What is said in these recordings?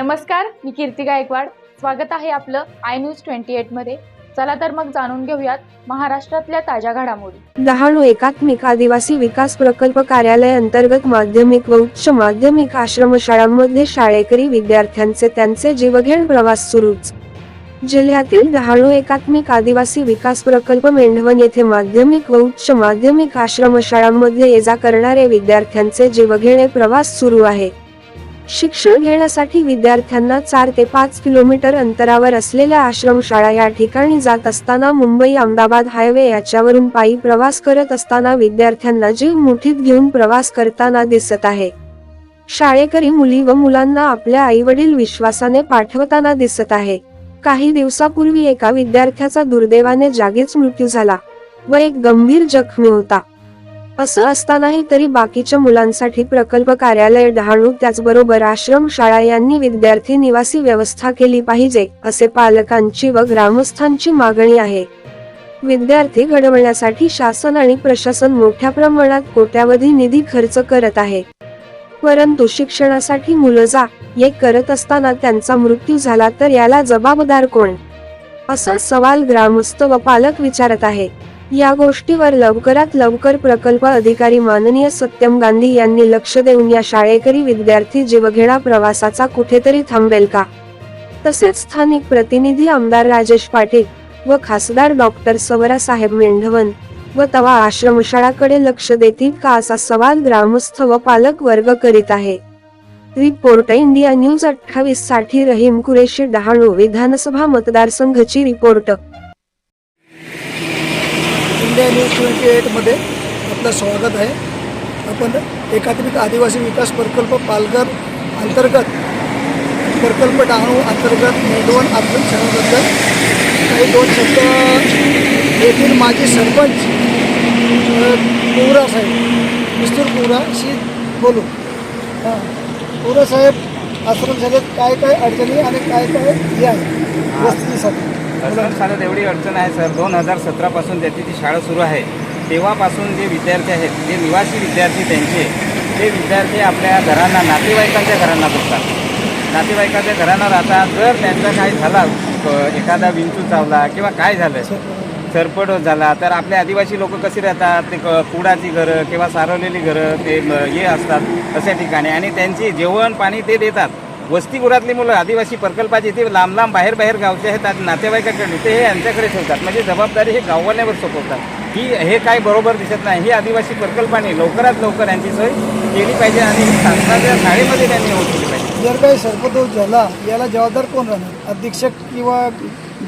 नमस्कार मी कीर्ती गायकवाड. स्वागत आहे आपलं आय न्यूज ट्वेंटी एटमध्ये. चला तर मग जाणून घेऊयात महाराष्ट्रातल्या ताज्या घडामोडी. डहाणू हो एकात्मिक आदिवासी विकास प्रकल्प कार्यालय अंतर्गत माध्यमिक व उच्च माध्यमिक आश्रमशाळांमध्ये शाळेकरी विद्यार्थ्यांचे त्यांचे जीवघेण प्रवास सुरूच. जिल्ह्यातील डहाणू हो एकात्मिक आदिवासी विकास प्रकल्प मेंढवण येथे माध्यमिक व उच्च माध्यमिक आश्रमशाळांमध्ये ये जा करणारे विद्यार्थ्यांचे जीवघेणे प्रवास सुरू आहे. शिक्षण घेण्यासाठी विद्यार्थ्यांना चार ते पाच किलोमीटर अंतरावर असलेल्या आश्रमशाळा या ठिकाणी जात असताना मुंबई अहमदाबाद हायवे याच्यावरून पायी प्रवास करत असताना विद्यार्थ्यांना जीव मुठीत घेऊन प्रवास करताना दिसत आहे. शाळेकरी मुली व मुलांना आपल्या आई वडील विश्वासाने पाठवताना दिसत आहे. काही दिवसापूर्वी एका विद्यार्थ्याचा दुर्दैवाने जागीच मृत्यू झाला व एक गंभीर जखमी होता. असं असतानाही तरी बाकीच्या मुलांसाठी प्रकल्प कार्यालय डहाणू त्याचबरोबर आश्रम शाळा यांनी विद्यार्थी निवासी व्यवस्था केली पाहिजे असे पालकांची व ग्रामस्थांची मागणी आहे. विद्यार्थी घडवण्यासाठी शासन आणि प्रशासन मोठ्या प्रमाणात कोट्यावधी निधी खर्च करत आहे. परंतु शिक्षणासाठी मुलं जा ये करत असताना त्यांचा मृत्यू झाला तर याला जबाबदार कोण? असा सवाल ग्रामस्थ व पालक विचारत आहे. या गोष्टीवर लवकरात लवकर प्रकल्प अधिकारी माननीय सत्यम गांधी यांनी लक्ष देऊन या शाळेकरी विद्यार्थी जीवघेणा प्रवासाचा कुठेतरी थांबेल का? तसेच स्थानिक प्रतिनिधी आमदार राजेश पाटील व खासदार डॉक्टर सवरा साहेब मेंढवन व तवा आश्रमशाळाकडे लक्ष देतील का असा सवाल ग्रामस्थ व पालक वर्ग करीत आहे. रिपोर्ट इंडिया न्यूज अठ्ठावीससाठी रहीम कुरेशी डहाणू विधानसभा मतदारसंघची रिपोर्ट. इंडिया न्यूज ट्वेंटी एटमध्ये आपलं स्वागत आहे. आपण एकात्मिक आदिवासी विकास प्रकल्प पालघर अंतर्गत प्रकल्प डहाणू अंतर्गत मेंढवण आश्रम शाळेबद्दल काही दोन शब्द येथील माजी सरपंच अ, पुरा साहेब मिस्टर पुराशी बोलू. हां पुरा साहेब आश्रमशाळेत काय काय अडचणी आणि काय काय हे आहे? वस्तीसाठी. आश्रम शाळेत एवढी अडचण आहे सर. दोन हजार सतरापासून त्याची ती शाळा सुरू आहे तेव्हापासून जे विद्यार्थी आहेत जे निवासी विद्यार्थी त्यांचे ते विद्यार्थी आपल्या घरांना नातेवाईकांच्या घरांना बसतात. नातेवाईकांच्या घरांना राहतात. जर त्यांचा काही झाला एखादा विंचू चावला किंवा काय झालं सरपट झाला तर आपले आदिवासी लोक कसे राहतात? ते क- कुडाची घरं किंवा सारवलेली घरं ते हे असतात अशा ठिकाणी. आणि त्यांची जेवण पाणी ते देतात. वस्तीगृहातली मुलं आदिवासी प्रकल्पाची ते लांब लांब बाहेर बाहेर गावचे आहेत नातेवाईकाकडे ते हे यांच्याकडे ठेवतात. म्हणजे जबाबदारी हे गाववाल्यावर सोपवतात. ही हे काय बरोबर दिसत नाही. ही आदिवासी प्रकल्पाने लवकरात लवकर यांची सोय केली पाहिजे आणि शासनाच्या शाळेमध्ये त्यांनी होत केली पाहिजे. जर काही सर्पदोष झाला याला जबाबदार कोण राहणार? अधीक्षक किंवा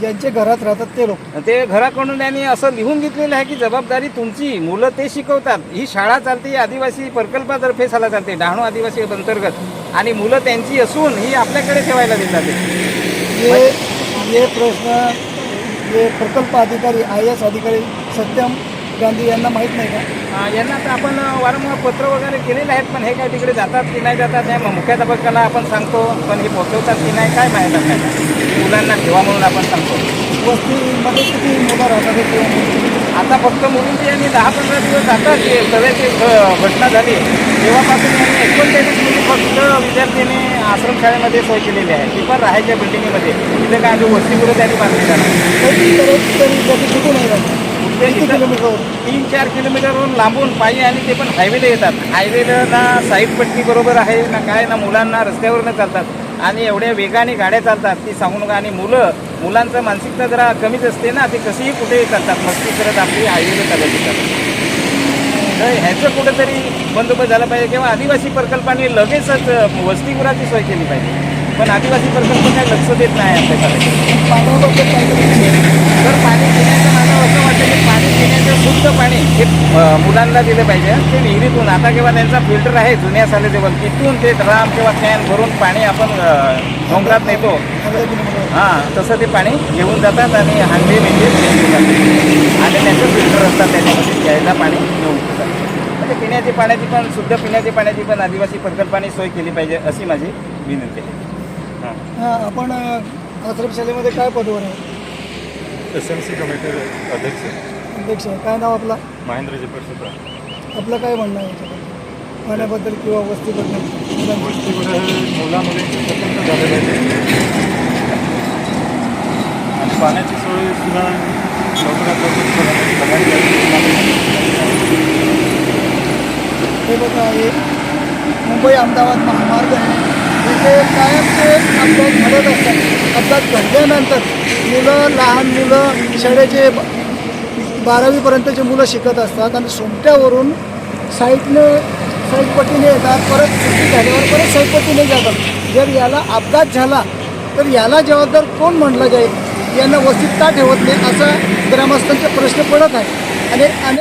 ज्यांचे घरात राहतात ते लोक. ते घराकडून त्यांनी असं लिहून घेतलेलं आहे की जबाबदारी तुमची मुलं ते शिकवतात. ही शाळा चालते आदिवासी प्रकल्पातर्फे शाळा चालते डहाणू आदिवासी अंतर्गत. आणि मुलं त्यांची असून ही आपल्याकडे ठेवायला देतात. हे हे प्रश्न हे प्रकल्प अधिकारी आय एस अधिकारी सत्यम गांधी यांना माहीत नाही का? यांना तर आपण वारंवार पत्र वगैरे केलेले आहेत पण हे काय तिकडे जातात की नाही जातात हे मग मुख्याध्यापकाला आपण सांगतो पण हे पोहोचवतात की नाही काय माहीत आपल्याला. मुलांना ठेवा म्हणून आपण सांगतो. वस्तीमध्ये किती मुलं राहतात आता फक्त मुलींची यांनी दहा पंधरा दिवस जातात की सगळ्याची घटना झाली तेव्हापासून यांनी एकोणचाळीस मुली फक्त विद्यार्थ्यांनी आश्रमशाळेमध्ये सोय केलेली आहे. ती पण राहायच्या बिल्डिंगमध्ये तिथे काय जो वसतिगृह त्यांनी इथं किलोमीटरवर तीन चार किलोमीटरवरून लांबून पायी आणि ते पण हायवेला येतात. हायवेला ना साईड पट्टी बरोबर आहे ना काय ना मुलांना रस्त्यावरनं चालतात. आणि एवढ्या वेगाने गाड्या चालतात ती सांगू नका आणि मुलं मुलांचं मानसिकता जरा कमीच असते ना ते कशीही कुठेही चालतात मस्ती करत आपली आयुर्वेद चालत येतात तर ह्याचं कुठंतरी बंदोबस्त झाला पाहिजे किंवा आदिवासी प्रकल्पाने लगेचच वसतिगृहाची सोय केली पाहिजे. पण आदिवासी प्रकल्प काही लक्ष देत नाही आपल्याकडे तर पाणी पिण्याचं मला असं वाटतं की पाणी पिण्याचं शुद्ध पाणी हे मुलांना दिलं पाहिजे ते विहिरीतून. आता किंवा त्यांचा फिल्टर आहे जुन्या सालेदेवल तिथून ते ड्राम किंवा कॅन भरून पाणी आपण डोंगरात नेतो. हां तसं ते पाणी घेऊन जातात आणि हांडे मेंढे आणि त्यांचं फिल्टर असतात त्याच्यामध्ये घ्यायला पाणी घेऊन म्हणजे पिण्याची पाण्याची पण शुद्ध पिण्याची पाण्याची पण आदिवासी प्रकल्पाने सोय केली पाहिजे अशी माझी विनंती आहे. हां आपण आश्रमशालेमध्ये काय पदवर आहे? एस एम सी कमिटी अध्यक्ष. अध्यक्ष काय नाव आपला? महेंद्रजी परिषद आपलं काय म्हणणं आहे याच्याबद्दल? पाण्याबद्दल किंवा वस्तीबद्दल? गोष्टीमध्ये मुलामुळे स्वतंत्र झाले पाहिजे. आणि पाण्याची सोय सुद्धा लवकरात लवकर पाहिजे. हे बघा हे मुंबई अहमदाबाद महामार्ग आहे. तिथे कायमचे अपघात घडत असतात अपघात घडल्यानंतर मुलं लहान मुलं शाळेचे बारावीपर्यंतचे मुलं शिकत असतात आणि सोमट्यावरून साईडनं साईटपट्टीने येतात परत सुट्टी झाल्यावर परत साईटपट्टीने जातात. जर याला अपघात झाला तर याला जबाबदार कोण म्हणलं जाईल? यांना वस्तीत का ठेवत नाही? असा ग्रामस्थांचे प्रश्न पडत आहे आणि